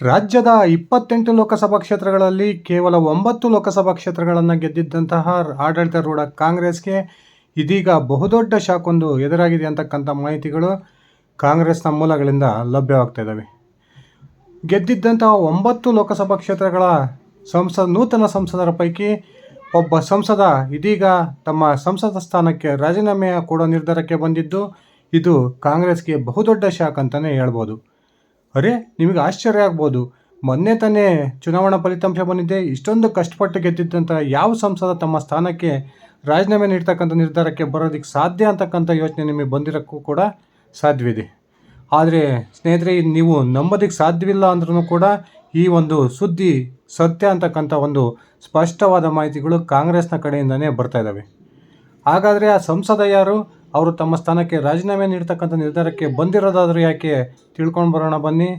ರಾಜ್ಯದ ಇಪ್ಪತ್ತೆಂಟು ಲೋಕಸಭಾ ಕ್ಷೇತ್ರಗಳಲ್ಲಿ ಕೇವಲ ಒಂಬತ್ತು ಲೋಕಸಭಾ ಕ್ಷೇತ್ರಗಳನ್ನು ಗೆದ್ದಿದ್ದಂತಹ ಆಡಳಿತಾರೂಢ ಕಾಂಗ್ರೆಸ್ಗೆ ಇದೀಗ ಬಹುದೊಡ್ಡ ಶಾಕೊಂದು ಎದುರಾಗಿದೆ ಅಂತಕ್ಕಂಥ ಮಾಹಿತಿಗಳು ಕಾಂಗ್ರೆಸ್ನ ಮೂಲಗಳಿಂದ ಲಭ್ಯವಾಗ್ತಾ ಇದ್ದಾವೆ. ಗೆದ್ದಿದ್ದಂತಹ ಒಂಬತ್ತು ಲೋಕಸಭಾ ಕ್ಷೇತ್ರಗಳ ಸಂಸದ, ನೂತನ ಸಂಸದರ ಪೈಕಿ ಒಬ್ಬ ಸಂಸದ ಇದೀಗ ತಮ್ಮ ಸಂಸದ ಸ್ಥಾನಕ್ಕೆ ರಾಜೀನಾಮೆ ಕೊಡೋ ನಿರ್ಧಾರಕ್ಕೆ ಬಂದಿದ್ದು, ಇದು ಕಾಂಗ್ರೆಸ್ಗೆ ಬಹುದೊಡ್ಡ ಶಾಕ್ ಅಂತಲೇ ಹೇಳ್ಬೋದು. ಅರೆ, ನಿಮಗೆ ಆಶ್ಚರ್ಯ ಆಗ್ಬೋದು. ಮೊನ್ನೆ ತಾನೇ ಚುನಾವಣಾ ಫಲಿತಾಂಶ ಬಂದಿದೆ. ಇಷ್ಟೊಂದು ಕಷ್ಟಪಟ್ಟು ಗೆದ್ದಿದ್ದಂಥ ಯಾವ ಸಂಸದ ತಮ್ಮ ಸ್ಥಾನಕ್ಕೆ ರಾಜೀನಾಮೆ ನೀಡ್ತಕ್ಕಂಥ ನಿರ್ಧಾರಕ್ಕೆ ಬರೋದಕ್ಕೆ ಸಾಧ್ಯ ಅಂತಕ್ಕಂಥ ಯೋಚನೆ ನಿಮಗೆ ಬಂದಿರೋಕ್ಕೂ ಕೂಡ ಸಾಧ್ಯವಿದೆ. ಆದರೆ, ಸ್ನೇಹಿತರೆ ನೀವು ನಂಬೋದಕ್ಕೆ ಸಾಧ್ಯವಿಲ್ಲ ಅಂದ್ರೂ ಕೂಡ ಈ ಒಂದು ಸುದ್ದಿ ಸತ್ಯ ಅಂತಕ್ಕಂಥ ಒಂದು ಸ್ಪಷ್ಟವಾದ ಮಾಹಿತಿಗಳು ಕಾಂಗ್ರೆಸ್ನ ಕಡೆಯಿಂದನೇ ಬರ್ತಾ ಇದ್ದಾವೆ ಹಾಗಾದರೆ ಆ ಸಂಸದ ಯಾರು? ಅವರು ತಮ್ಮ ಸ್ಥಾನಕ್ಕೆ ರಾಜೀನಾಮೆ ನೀಡ್ತಕ್ಕಂಥ ನಿರ್ಧಾರಕ್ಕೆ ಬಂದಿರೋದಾದರೂ ಯಾಕೆ ತಿಳ್ಕೊಂಡು ಬರೋಣ ಬನ್ನಿ.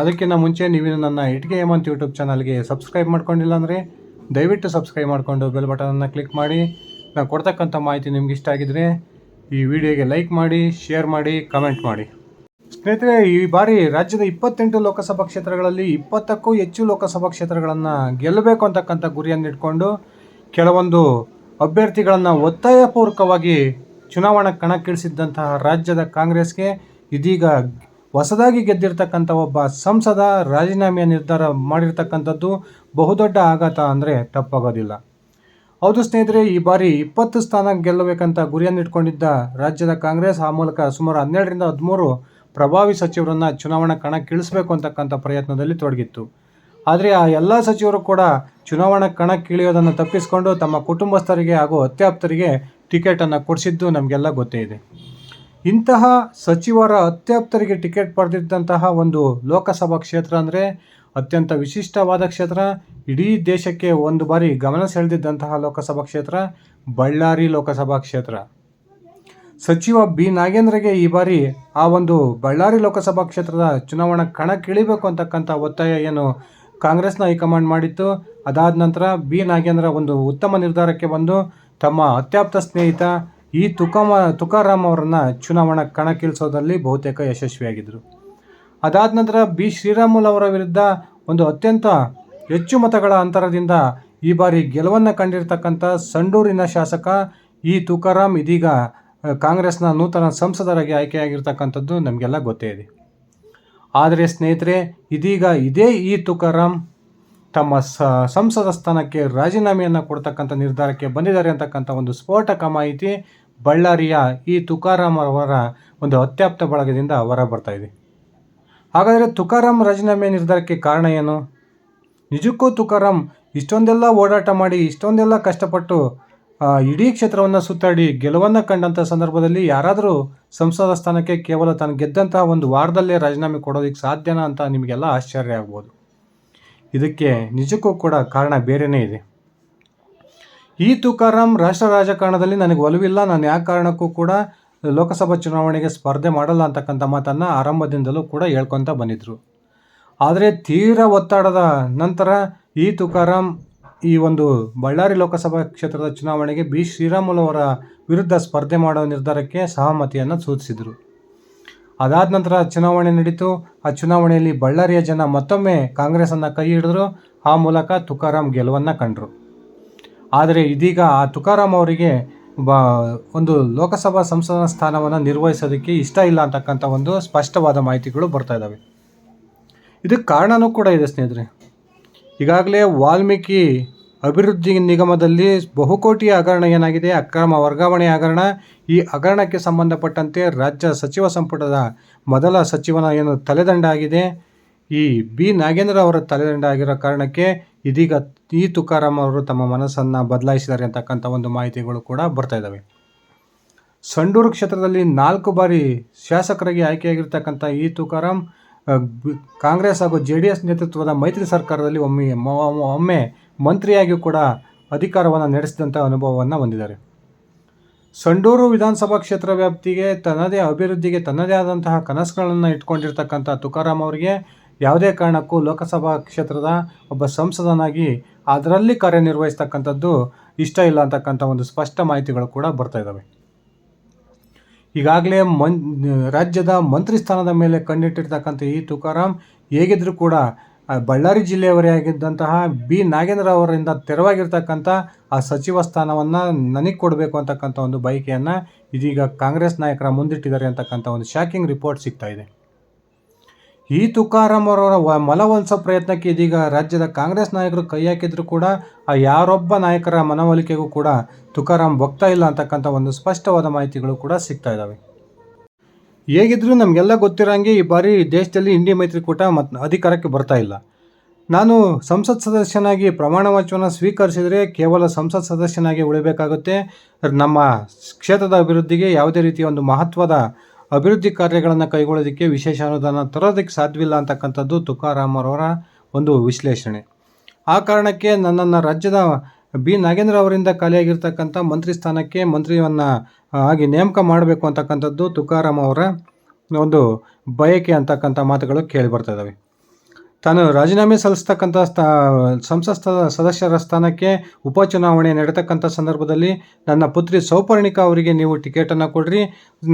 ಅದಕ್ಕಿಂತ ಮುಂಚೆ ನೀವು ನನ್ನ ಇಟ್ಗೆ ಹೇಮಂತ್ ಯೂಟ್ಯೂಬ್ ಚಾನಲ್ಗೆ ಸಬ್ಸ್ಕ್ರೈಬ್ ಮಾಡ್ಕೊಂಡಿಲ್ಲ ಅಂದರೆ ದಯವಿಟ್ಟು ಸಬ್ಸ್ಕ್ರೈಬ್ ಮಾಡಿಕೊಂಡು ಬೆಲ್ ಬಟನನ್ನು ಕ್ಲಿಕ್ ಮಾಡಿ. ನಾನು ಕೊಡ್ತಕ್ಕಂಥ ಮಾಹಿತಿ ನಿಮ್ಗೆ ಇಷ್ಟ ಆಗಿದ್ರೆ ಈ ವಿಡಿಯೋಗೆ ಲೈಕ್ ಮಾಡಿ, ಶೇರ್ ಮಾಡಿ, ಕಮೆಂಟ್ ಮಾಡಿ. ಸ್ನೇಹಿತರೆ, ಈ ಬಾರಿ ರಾಜ್ಯದ ಇಪ್ಪತ್ತೆಂಟು ಲೋಕಸಭಾ ಕ್ಷೇತ್ರಗಳಲ್ಲಿ ಇಪ್ಪತ್ತಕ್ಕೂ ಹೆಚ್ಚು ಲೋಕಸಭಾ ಕ್ಷೇತ್ರಗಳನ್ನು ಗೆಲ್ಲಬೇಕು ಅಂತಕ್ಕಂಥ ಗುರಿಯನ್ನಿಟ್ಕೊಂಡು ಕೆಲವೊಂದು ಅಭ್ಯರ್ಥಿಗಳನ್ನು ಒತ್ತಾಯಪೂರ್ವಕವಾಗಿ ಚುನಾವಣಾ ಕಣಕ್ಕಿಳಿಸಿದ್ದಂತಹ ರಾಜ್ಯದ ಕಾಂಗ್ರೆಸ್ಗೆ ಇದೀಗ ಹೊಸದಾಗಿ ಗೆದ್ದಿರ್ತಕ್ಕಂಥ ಒಬ್ಬ ಸಂಸದ ರಾಜೀನಾಮೆಯ ನಿರ್ಧಾರ ಮಾಡಿರ್ತಕ್ಕಂಥದ್ದು ಬಹುದೊಡ್ಡ ಆಘಾತ ಅಂದರೆ ತಪ್ಪಾಗೋದಿಲ್ಲ. ಹೌದು ಸ್ನೇಹಿತರೆ, ಈ ಬಾರಿ ಇಪ್ಪತ್ತು ಸ್ಥಾನ ಗೆಲ್ಲಬೇಕಂತ ಗುರಿಯನ್ನು ಇಟ್ಕೊಂಡಿದ್ದ ರಾಜ್ಯದ ಕಾಂಗ್ರೆಸ್, ಆ ಮೂಲಕ ಸುಮಾರು ಹನ್ನೆರಡರಿಂದ ಹದಿಮೂರು ಪ್ರಭಾವಿ ಸಚಿವರನ್ನು ಚುನಾವಣಾ ಕಣಕ್ಕಿಳಿಸಬೇಕು ಅಂತಕ್ಕಂಥ ಪ್ರಯತ್ನದಲ್ಲಿ ತೊಡಗಿತ್ತು. ಆದರೆ ಆ ಎಲ್ಲ ಸಚಿವರು ಕೂಡ ಚುನಾವಣಾ ಕಣಕ್ಕಿಳಿಯೋದನ್ನು ತಪ್ಪಿಸಿಕೊಂಡು ತಮ್ಮ ಕುಟುಂಬಸ್ಥರಿಗೆ ಹಾಗೂ ಅತ್ಯಾಪ್ತರಿಗೆ ಟಿಕೆಟನ್ನು ಕೊಡಿಸಿದ್ದು ನಮಗೆಲ್ಲ ಗೊತ್ತೇ ಇದೆ. ಇಂತಹ ಸಚಿವರ ಅತ್ಯಾಪ್ತರಿಗೆ ಟಿಕೆಟ್ ಪಡೆದಿದ್ದಂತಹ ಒಂದು ಲೋಕಸಭಾ ಕ್ಷೇತ್ರ ಅಂದರೆ ಅತ್ಯಂತ ವಿಶಿಷ್ಟವಾದ ಕ್ಷೇತ್ರ. ಇಡೀ ದೇಶಕ್ಕೆ ಒಂದು ಬಾರಿ ಗಮನ ಸೆಳೆದಿದ್ದಂತಹ ಲೋಕಸಭಾ ಕ್ಷೇತ್ರ ಬಳ್ಳಾರಿ ಲೋಕಸಭಾ ಕ್ಷೇತ್ರ. ಸಚಿವ ಬಿ ನಾಗೇಂದ್ರಗೆ ಈ ಬಾರಿ ಆ ಒಂದು ಬಳ್ಳಾರಿ ಲೋಕಸಭಾ ಕ್ಷೇತ್ರದ ಚುನಾವಣಾ ಕಣಕ್ಕಿಳಿಬೇಕು ಅಂತಕ್ಕಂಥ ಒತ್ತಾಯ ಏನು ಕಾಂಗ್ರೆಸ್ನ ಹೈಕಮಾಂಡ್ ಮಾಡಿತ್ತು. ಅದಾದ ನಂತರ ಬಿ ನಾಗೇಂದ್ರ ಒಂದು ಉತ್ತಮ ನಿರ್ಧಾರಕ್ಕೆ ಬಂದು ತಮ್ಮ ಅತ್ಯಾಪ್ತ ಸ್ನೇಹಿತ ಈ ತುಕಮ, ತುಕಾರಾಮ್ ಅವರನ್ನು ಚುನಾವಣಾ ಕಣಕ್ಕಿಳಿಸೋದಲ್ಲಿ ಬಹುತೇಕ ಯಶಸ್ವಿಯಾಗಿದ್ದರು. ಅದಾದ ನಂತರ ಬಿ. ಶ್ರೀರಾಮುಲು ಅವರ ವಿರುದ್ಧ ಒಂದು ಅತ್ಯಂತ ಹೆಚ್ಚು ಮತಗಳ ಅಂತರದಿಂದ ಈ ಬಾರಿ ಗೆಲುವನ್ನು ಕಂಡಿರ್ತಕ್ಕಂಥ ಸಂಡೂರಿನ ಶಾಸಕ ಈ ತುಕಾರಾಮ್ ಇದೀಗ ಕಾಂಗ್ರೆಸ್ನ ನೂತನ ಸಂಸದರಾಗಿ ಆಯ್ಕೆಯಾಗಿರ್ತಕ್ಕಂಥದ್ದು ನಮಗೆಲ್ಲ ಗೊತ್ತೇ ಇದೆ. ಆದರೆ ಸ್ನೇಹಿತರೆ, ಇದೀಗ ಇದೇ ಈ ತುಕಾರಾಮ್ ತಮ್ಮ ಸಂಸದ ಸ್ಥಾನಕ್ಕೆ ರಾಜೀನಾಮೆಯನ್ನು ಕೊಡ್ತಕ್ಕಂಥ ನಿರ್ಧಾರಕ್ಕೆ ಬಂದಿದ್ದಾರೆ ಅಂತಕ್ಕಂಥ ಒಂದು ಸ್ಫೋಟಕ ಮಾಹಿತಿ ಬಳ್ಳಾರಿಯ ಈ ತುಕಾರಾಮ್ ಅವರ ಒಂದು ಅತ್ಯಾಪ್ತ ಬಳಗದಿಂದ ಹೊರ ಬರ್ತಾ ಇದೆ. ಹಾಗಾದರೆ ತುಕಾರಾಮ್ ರಾಜೀನಾಮೆ ನಿರ್ಧಾರಕ್ಕೆ ಕಾರಣ ಏನು? ನಿಜಕ್ಕೂ ತುಕಾರಾಮ್ ಇಷ್ಟೊಂದೆಲ್ಲ ಓಡಾಟ ಮಾಡಿ ಇಷ್ಟೊಂದೆಲ್ಲ ಕಷ್ಟಪಟ್ಟು ಇಡೀ ಕ್ಷೇತ್ರವನ್ನು ಸುತ್ತಾಡಿ ಗೆಲುವನ್ನು ಕಂಡಂಥ ಸಂದರ್ಭದಲ್ಲಿ ಯಾರಾದರೂ ಸಂಸದ ಸ್ಥಾನಕ್ಕೆ ಕೇವಲ ತಾನು ಗೆದ್ದಂತಹ ಒಂದು ವಾರದಲ್ಲೇ ರಾಜೀನಾಮೆ ಕೊಡೋದಕ್ಕೆ ಸಾಧ್ಯನಾ ಅಂತ ನಿಮಗೆಲ್ಲ ಆಶ್ಚರ್ಯ ಆಗ್ಬೋದು. ಇದಕ್ಕೆ ನಿಜಕ್ಕೂ ಕೂಡ ಕಾರಣ ಬೇರೆಯೇ ಇದೆ. ಈ ತುಕಾರಾಮ್ ರಾಷ್ಟ್ರ ರಾಜಕಾರಣದಲ್ಲಿ ನನಗೆ ಒಲವಿಲ್ಲ. ನಾನು ಯಾವ ಕಾರಣಕ್ಕೂ ಕೂಡ ಲೋಕಸಭಾ ಚುನಾವಣೆಗೆ ಸ್ಪರ್ಧೆ ಮಾಡಲ್ಲ ಅಂತಕ್ಕಂಥ ಮಾತನ್ನು ಆರಂಭದಿಂದಲೂ ಕೂಡ ಹೇಳ್ಕೊತಾ ಬಂದಿದ್ದರು ಆದರೆ ತೀವ್ರ ಒತ್ತಡದ ನಂತರ ಈ ತುಕಾರಾಮ್ ಈ ಒಂದು ಬಳ್ಳಾರಿ ಲೋಕಸಭಾ ಕ್ಷೇತ್ರದ ಚುನಾವಣೆಗೆ ಬಿ. ಶ್ರೀರಾಮುಲು ಅವರ ವಿರುದ್ಧ ಸ್ಪರ್ಧೆ ಮಾಡೋ ನಿರ್ಧಾರಕ್ಕೆ ಸಹಮತಿಯನ್ನು ಸೂಚಿಸಿದರು. ಅದಾದ ನಂತರ ಚುನಾವಣೆ ನಡೀತು. ಆ ಚುನಾವಣೆಯಲ್ಲಿ ಬಳ್ಳಾರಿಯ ಜನ ಮತ್ತೊಮ್ಮೆ ಕಾಂಗ್ರೆಸ್ಸನ್ನು ಕೈ ಹಿಡಿದ್ರು. ಆ ಮೂಲಕ ತುಕಾರಾಮ್ ಗೆಲುವನ್ನು ಕಂಡರು. ಆದರೆ ಇದೀಗ ಆ ತುಕಾರಾಮ್ ಅವರಿಗೆ ಬ, ಒಂದು ಲೋಕಸಭಾ ಸಂಸದನ ಸ್ಥಾನವನ್ನು ನಿರ್ವಹಿಸೋದಕ್ಕೆ ಇಷ್ಟ ಇಲ್ಲ ಅಂತಕ್ಕಂಥ ಒಂದು ಸ್ಪಷ್ಟವಾದ ಮಾಹಿತಿಗಳು ಬರ್ತಾ ಇದ್ದಾವೆ ಇದಕ್ಕೆ ಕಾರಣನೂ ಕೂಡ ಇದೆ ಸ್ನೇಹಿತರೆ. ಈಗಾಗಲೇ ವಾಲ್ಮೀಕಿ ಅಭಿವೃದ್ಧಿ ನಿಗಮದಲ್ಲಿ ಬಹುಕೋಟಿ ಹಗರಣ ಏನಾಗಿದೆ? ಅಕ್ರಮ ವರ್ಗಾವಣೆ ಹಗರಣ. ಈ ಹಗರಣಕ್ಕೆ ಸಂಬಂಧಪಟ್ಟಂತೆ ರಾಜ್ಯ ಸಚಿವ ಸಂಪುಟದ ಮೊದಲ ಸಚಿವನ ಏನು ತಲೆದಂಡ ಆಗಿದೆ? ಈ ಬಿ. ನಾಗೇಂದ್ರ ಅವರ ತಲೆದಂಡ ಆಗಿರೋ ಕಾರಣಕ್ಕೆ ಇದೀಗ ಈ ತುಕಾರಾಮ್ ಅವರು ತಮ್ಮ ಮನಸ್ಸನ್ನು ಬದಲಾಯಿಸಿದ್ದಾರೆ ಅಂತಕ್ಕಂಥ ಒಂದು ಮಾಹಿತಿಗಳು ಕೂಡ ಬರ್ತಾ ಇದ್ದಾವೆ. ಸಂಡೂರು ಕ್ಷೇತ್ರದಲ್ಲಿ ನಾಲ್ಕು ಬಾರಿ ಶಾಸಕರಾಗಿ ಆಯ್ಕೆಯಾಗಿರ್ತಕ್ಕಂಥ ಈ ತುಕಾರಾಮ್ ಕಾಂಗ್ರೆಸ್ ಹಾಗೂ ಜೆ ಡಿ ಎಸ್ ನೇತೃತ್ವದ ಮೈತ್ರಿ ಸರ್ಕಾರದಲ್ಲಿ ಒಮ್ಮೆ ಒಮ್ಮೆ ಮಂತ್ರಿಯಾಗಿಯೂ ಕೂಡ ಅಧಿಕಾರವನ್ನು ನಡೆಸಿದಂಥ ಅನುಭವವನ್ನು ಹೊಂದಿದ್ದಾರೆ. ಸಂಡೂರು ವಿಧಾನಸಭಾ ಕ್ಷೇತ್ರ ವ್ಯಾಪ್ತಿಗೆ ತನ್ನದೇ ಅಭಿವೃದ್ಧಿಗೆ ತನ್ನದೇ ಆದಂತಹ ಕನಸುಗಳನ್ನು ಇಟ್ಕೊಂಡಿರ್ತಕ್ಕಂಥ ತುಕಾರಾಮ್ ಅವರಿಗೆ ಯಾವುದೇ ಕಾರಣಕ್ಕೂ ಲೋಕಸಭಾ ಕ್ಷೇತ್ರದ ಒಬ್ಬ ಸಂಸದನಾಗಿ ಅದರಲ್ಲಿ ಕಾರ್ಯನಿರ್ವಹಿಸ್ತಕ್ಕಂಥದ್ದು ಇಷ್ಟ ಇಲ್ಲ ಅಂತಕ್ಕಂಥ ಒಂದು ಸ್ಪಷ್ಟ ಮಾಹಿತಿಗಳು ಕೂಡ ಬರ್ತಾ ಇದ್ದಾವೆ ಈಗಾಗಲೇ ಮನ್, ರಾಜ್ಯದ ಮಂತ್ರಿ ಸ್ಥಾನದ ಮೇಲೆ ಕಣ್ಣಿಟ್ಟಿರ್ತಕ್ಕಂಥ ಈ ತುಕಾರಾಮ್ ಹೇಗಿದ್ದರೂ ಕೂಡ ಬಳ್ಳಾರಿ ಜಿಲ್ಲೆಯವರೇ ಆಗಿದ್ದಂತಹ ಬಿ. ನಾಗೇಂದ್ರ ಅವರಿಂದ ತೆರವಾಗಿರ್ತಕ್ಕಂಥ ಆ ಸಚಿವ ಸ್ಥಾನವನ್ನು ನನಗೆ ಕೊಡಬೇಕು ಅಂತಕ್ಕಂಥ ಒಂದು ಬಯಕೆಯನ್ನು ಇದೀಗ ಕಾಂಗ್ರೆಸ್ ನಾಯಕರ ಮುಂದಿಟ್ಟಿದ್ದಾರೆ ಅಂತಕ್ಕಂಥ ಒಂದು ಶಾಕಿಂಗ್ ರಿಪೋರ್ಟ್ ಸಿಗ್ತಾ ಇದೆ. ಈ ತುಕಾರಾಮ್ ಅವರ ವ- ಮನವೊಲಿಸೋ ಪ್ರಯತ್ನಕ್ಕೆ ಇದೀಗ ರಾಜ್ಯದ ಕಾಂಗ್ರೆಸ್ ನಾಯಕರು ಕೈ ಹಾಕಿದ್ರು ಕೂಡ ಆ ಯಾರೊಬ್ಬ ನಾಯಕರ ಮನವೊಲಿಕೆಗೂ ಕೂಡ ತುಕಾರಾಮ್ ಒಗ್ತಾ ಇಲ್ಲ ಅಂತಕ್ಕಂಥ ಒಂದು ಸ್ಪಷ್ಟವಾದ ಮಾಹಿತಿಗಳು ಕೂಡ ಸಿಗ್ತಾ ಇದ್ದಾವೆ ಹೇಗಿದ್ರೂ ನಮಗೆಲ್ಲ ಗೊತ್ತಿರೋಂಗೆ ಈ ಬಾರಿ ದೇಶದಲ್ಲಿ ಇಂಡಿ ಮೈತ್ರಿಕೂಟ ಮತ್ತು ಅಧಿಕಾರಕ್ಕೆ ಬರ್ತಾ ಇಲ್ಲ. ನಾನು ಸಂಸತ್ ಸದಸ್ಯನಾಗಿ ಪ್ರಮಾಣ ವಚನ ಸ್ವೀಕರಿಸಿದರೆ ಕೇವಲ ಸಂಸತ್ ಸದಸ್ಯನಾಗಿ ಉಳಿಬೇಕಾಗುತ್ತೆ. ನಮ್ಮ ಕ್ಷೇತ್ರದ ಅಭಿವೃದ್ಧಿಗೆ ಯಾವುದೇ ರೀತಿಯ ಒಂದು ಮಹತ್ವದ ಅಭಿವೃದ್ಧಿ ಕಾರ್ಯಗಳನ್ನು ಕೈಗೊಳ್ಳೋದಕ್ಕೆ ವಿಶೇಷ ಅನುದಾನ ತರೋದಕ್ಕೆ ಸಾಧ್ಯವಿಲ್ಲ ಅಂತಕ್ಕಂಥದ್ದು ತುಕಾರಾಮರವರ ಒಂದು ವಿಶ್ಲೇಷಣೆ. ಆ ಕಾರಣಕ್ಕೆ ನನ್ನನ್ನು ರಾಜ್ಯದ ಬಿ. ನಾಗೇಂದ್ರ ಅವರಿಂದ ಖಾಲಿಯಾಗಿರ್ತಕ್ಕಂಥ ಮಂತ್ರಿ ಸ್ಥಾನಕ್ಕೆ ಮಂತ್ರಿಯನ್ನು ಆಗಿ ನೇಮಕ ಮಾಡಬೇಕು ಅಂತಕ್ಕಂಥದ್ದು ತುಕಾರಾಮ್ ಅವರ ಒಂದು ಬಯಕೆ ಅಂತಕ್ಕಂಥ ಮಾತುಗಳು ಕೇಳಿ ಬರ್ತಾ ಇದ್ದಾವೆ ತಾನು ರಾಜೀನಾಮೆ ಸಲ್ಲಿಸ್ತಕ್ಕಂಥ ಸ್ಥಾ, ಸಂಸತ್ ಸದಸ್ಯರ ಸ್ಥಾನಕ್ಕೆ ಉಪಚುನಾವಣೆ ನಡೆತಕ್ಕಂಥ ಸಂದರ್ಭದಲ್ಲಿ ನನ್ನ ಪುತ್ರಿ ಸೌಪರ್ಣಿಕಾ ಅವರಿಗೆ ನೀವು ಟಿಕೆಟನ್ನು ಕೊಡ್ರಿ.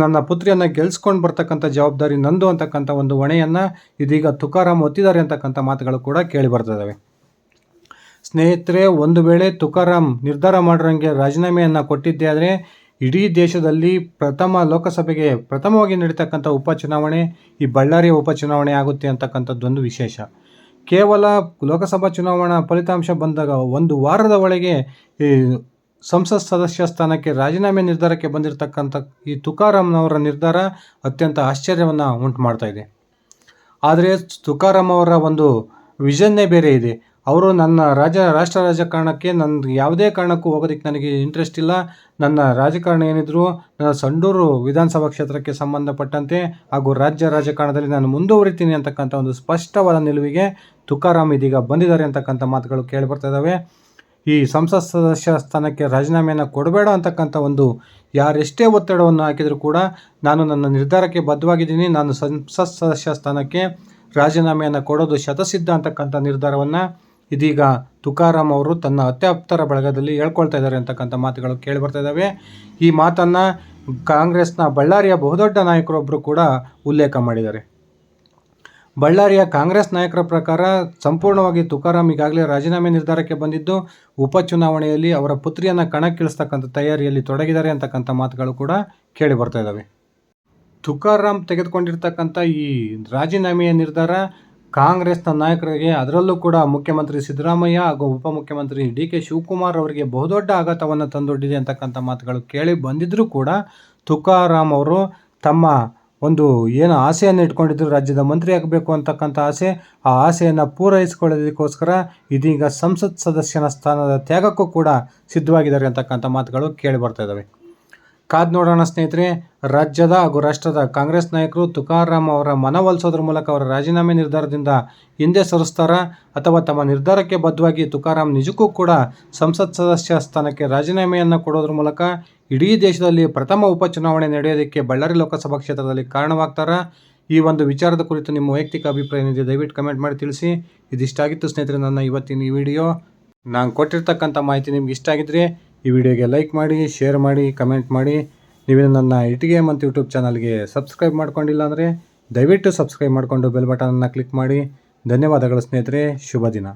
ನನ್ನ ಪುತ್ರಿಯನ್ನು ಗೆಲ್ಸ್ಕೊಂಡು ಬರ್ತಕ್ಕಂಥ ಜವಾಬ್ದಾರಿ ನಂದು ಅಂತಕ್ಕಂಥ ಒಂದು ಹೊಣೆಯನ್ನು ಇದೀಗ ತುಕಾರಾಮ್ ಒತ್ತಿದ್ದಾರೆ ಅಂತಕ್ಕಂಥ ಮಾತುಗಳು ಕೂಡ ಕೇಳಿ ಬರ್ತದವೆ ಸ್ನೇಹಿತರೆ, ಒಂದು ವೇಳೆ ತುಕಾರಾಮ್ ನಿರ್ಧಾರ ಮಾಡಿರೋಂಗೆ ರಾಜೀನಾಮೆಯನ್ನು ಕೊಟ್ಟಿದ್ದೆ ಆದರೆ ಇಡೀ ದೇಶದಲ್ಲಿ ಪ್ರಥಮ ಲೋಕಸಭೆಗೆ ಪ್ರಥಮವಾಗಿ ನಡೀತಕ್ಕಂಥ ಉಪಚುನಾವಣೆ, ಈ ಬಳ್ಳಾರಿಯ ಉಪಚುನಾವಣೆ ಆಗುತ್ತೆ ಅಂತಕ್ಕಂಥದ್ದೊಂದು ವಿಶೇಷ. ಕೇವಲ ಲೋಕಸಭಾ ಚುನಾವಣಾ ಫಲಿತಾಂಶ ಬಂದಾಗ ಒಂದು ವಾರದ ಒಳಗೆ ಈ ಸಂಸತ್ ಸದಸ್ಯ ಸ್ಥಾನಕ್ಕೆ ರಾಜೀನಾಮೆ ನಿರ್ಧಾರಕ್ಕೆ ಬಂದಿರತಕ್ಕಂಥ ಈ ತುಕಾರಾಮ್ನವರ ನಿರ್ಧಾರ ಅತ್ಯಂತ ಆಶ್ಚರ್ಯವನ್ನು ಉಂಟು ಮಾಡ್ತಾ ಇದೆ. ಆದರೆ ತುಕಾರಾಮ್ ಅವರ ಒಂದು ವಿಷನ್ನೇ ಬೇರೆ ಇದೆ. ಅವರು ನನ್ನ ರಾಜ, ರಾಷ್ಟ್ರ ರಾಜಕಾರಣಕ್ಕೆ ನನ್ನ ಯಾವುದೇ ಕಾರಣಕ್ಕೂ ಹೋಗೋದಕ್ಕೆ ನನಗೆ ಇಂಟ್ರೆಸ್ಟ್ ಇಲ್ಲ. ನನ್ನ ರಾಜಕಾರಣ ಏನಿದ್ರು, ನನ್ನ ಸಂಡೂರು ವಿಧಾನಸಭಾ ಕ್ಷೇತ್ರಕ್ಕೆ ಸಂಬಂಧಪಟ್ಟಂತೆ ಹಾಗೂ ರಾಜ್ಯ ರಾಜಕಾರಣದಲ್ಲಿ ನಾನು ಮುಂದುವರಿತೀನಿ ಅಂತಕ್ಕಂಥ ಒಂದು ಸ್ಪಷ್ಟವಾದ ನಿಲುವಿಗೆ ತುಕಾರಾಮ್ ಇದೀಗ ಬಂದಿದ್ದಾರೆ ಅಂತಕ್ಕಂಥ ಮಾತುಗಳು ಕೇಳಿ ಇದ್ದಾವೆ ಈ ಸಂಸತ್ ಸದಸ್ಯ ಸ್ಥಾನಕ್ಕೆ ರಾಜೀನಾಮೆಯನ್ನು ಕೊಡಬೇಡ ಅಂತಕ್ಕಂಥ ಒಂದು ಯಾರೆಷ್ಟೇ ಒತ್ತಡವನ್ನು ಹಾಕಿದರೂ ಕೂಡ ನಾನು ನನ್ನ ನಿರ್ಧಾರಕ್ಕೆ ಬದ್ಧವಾಗಿದ್ದೀನಿ. ನಾನು ಸಂಸತ್ ಸದಸ್ಯ ಸ್ಥಾನಕ್ಕೆ ರಾಜೀನಾಮೆಯನ್ನು ಕೊಡೋದು ಶತಸಿದ್ಧ ಅಂತಕ್ಕಂಥ ನಿರ್ಧಾರವನ್ನು ಇದೀಗ ತುಕಾರಾಮ್ ಅವರು ತನ್ನ ಅತ್ಯಾಪ್ತರ ಬಳಗದಲ್ಲಿ ಹೇಳ್ಕೊಳ್ತಾ ಇದ್ದಾರೆ ಅಂತಕ್ಕಂಥ ಮಾತುಗಳು ಕೇಳಿ ಬರ್ತಾ ಇದ್ದಾವೆ. ಈ ಮಾತನ್ನು ಕಾಂಗ್ರೆಸ್ನ ಬಳ್ಳಾರಿಯ ಬಹುದೊಡ್ಡ ನಾಯಕರೊಬ್ಬರು ಕೂಡ ಉಲ್ಲೇಖ ಮಾಡಿದ್ದಾರೆ. ಬಳ್ಳಾರಿಯ ಕಾಂಗ್ರೆಸ್ ನಾಯಕರ ಪ್ರಕಾರ ಸಂಪೂರ್ಣವಾಗಿ ತುಕಾರಾಮ್ ಈಗಾಗಲೇ ರಾಜೀನಾಮೆ ನಿರ್ಧಾರಕ್ಕೆ ಬಂದಿದ್ದು ಉಪಚುನಾವಣೆಯಲ್ಲಿ ಅವರ ಪುತ್ರಿಯನ್ನು ಕಣಕ್ಕಿಳಿಸ್ತಕ್ಕಂಥ ತಯಾರಿಯಲ್ಲಿ ತೊಡಗಿದ್ದಾರೆ ಅಂತಕ್ಕಂಥ ಮಾತುಗಳು ಕೂಡ ಕೇಳಿ ಬರ್ತಾ ಇದ್ದಾವೆ. ತುಕಾರಾಮ್ ತೆಗೆದುಕೊಂಡಿರ್ತಕ್ಕಂಥ ಈ ರಾಜೀನಾಮೆಯ ನಿರ್ಧಾರ ಕಾಂಗ್ರೆಸ್ನ ನಾಯಕರಿಗೆ ಅದರಲ್ಲೂ ಕೂಡ ಮುಖ್ಯಮಂತ್ರಿ ಸಿದ್ದರಾಮಯ್ಯ ಹಾಗೂ ಉಪಮುಖ್ಯಮಂತ್ರಿ ಡಿ ಕೆ ಶಿವಕುಮಾರ್ ಅವರಿಗೆ ಬಹುದೊಡ್ಡ ಆಘಾತವನ್ನು ತಂದೊಡ್ಡಿದೆ ಅಂತಕ್ಕಂಥ ಮಾತುಗಳು ಕೇಳಿ ಬಂದಿದ್ದರೂ ಕೂಡ ತುಕಾರಾಮ್ ಅವರು ತಮ್ಮ ಒಂದು ಏನು ಆಸೆಯನ್ನು ಇಟ್ಕೊಂಡಿದ್ದರು ರಾಜ್ಯದ ಮಂತ್ರಿ ಆಗಬೇಕು ಅಂತಕ್ಕಂಥ ಆಸೆ, ಆ ಆಸೆಯನ್ನು ಪೂರೈಸಿಕೊಳ್ಳೋದಕ್ಕೋಸ್ಕರ ಇದೀಗ ಸಂಸತ್ ಸದಸ್ಯನ ಸ್ಥಾನದ ತ್ಯಾಗಕ್ಕೂ ಕೂಡ ಸಿದ್ಧವಾಗಿದ್ದಾರೆ ಅಂತಕ್ಕಂಥ ಮಾತುಗಳು ಕೇಳಿ ಬರ್ತಾ ಇದ್ದಾವೆ ಕಾದ್ ನೋಡೋಣ ಸ್ನೇಹಿತರೆ, ರಾಜ್ಯದ ಹಾಗೂ ರಾಷ್ಟ್ರದ ಕಾಂಗ್ರೆಸ್ ನಾಯಕರು ತುಕಾರಾಮ್ ಅವರ ಮನವೊಲಿಸೋದ್ರ ಮೂಲಕ ಅವರ ರಾಜೀನಾಮೆ ನಿರ್ಧಾರದಿಂದ ಹಿಂದೆ ಸರಿಸ್ತಾರ ಅಥವಾ ತಮ್ಮ ನಿರ್ಧಾರಕ್ಕೆ ಬದ್ಧವಾಗಿ ತುಕಾರಾಮ್ ನಿಜಕ್ಕೂ ಕೂಡ ಸಂಸತ್ ಸದಸ್ಯ ಸ್ಥಾನಕ್ಕೆ ರಾಜೀನಾಮೆಯನ್ನು ಕೊಡೋದ್ರ ಮೂಲಕ ಇಡೀ ದೇಶದಲ್ಲಿ ಪ್ರಥಮ ಉಪಚುನಾವಣೆ ನಡೆಯೋದಕ್ಕೆ ಬಳ್ಳಾರಿ ಲೋಕಸಭಾ ಕ್ಷೇತ್ರದಲ್ಲಿ ಕಾರಣವಾಗ್ತಾರಾ? ಈ ಒಂದು ವಿಚಾರದ ಕುರಿತು ನಿಮ್ಮ ವೈಯಕ್ತಿಕ ಅಭಿಪ್ರಾಯ ಏನಿದೆ ದಯವಿಟ್ಟು ಕಮೆಂಟ್ ಮಾಡಿ ತಿಳಿಸಿ. ಇದಿಷ್ಟಾಗಿತ್ತು ಸ್ನೇಹಿತರೆ ನನ್ನ ಇವತ್ತಿನ ಈ ವಿಡಿಯೋ. ನಾನು ಕೊಟ್ಟಿರ್ತಕ್ಕಂಥ ಮಾಹಿತಿ ನಿಮ್ಗೆ ಇಷ್ಟ ಆಗಿದ್ರೆ ಈ ವಿಡಿಯೋಗೆ ಲೈಕ್ ಮಾಡಿ ಶೇರ್ ಮಾಡಿ ಕಮೆಂಟ್ ಮಾಡಿ. ನೀವು ನನ್ನ ಇಟಿಗೆ ಮತ್ತು ಯೂಟ್ಯೂಬ್ ಚಾನಲ್ಗೆ ಸಬ್ಸ್ಕ್ರೈಬ್ ಮಾಡ್ಕೊಂಡಿಲ್ಲ ಅಂದರೆ ದಯವಿಟ್ಟು ಸಬ್ಸ್ಕ್ರೈಬ್ ಮಾಡಿಕೊಂಡು ಬೆಲ್ ಬಟನನ್ನು ಕ್ಲಿಕ್ ಮಾಡಿ. ಧನ್ಯವಾದಗಳು ಸ್ನೇಹಿತರೆ, ಶುಭ ದಿನ.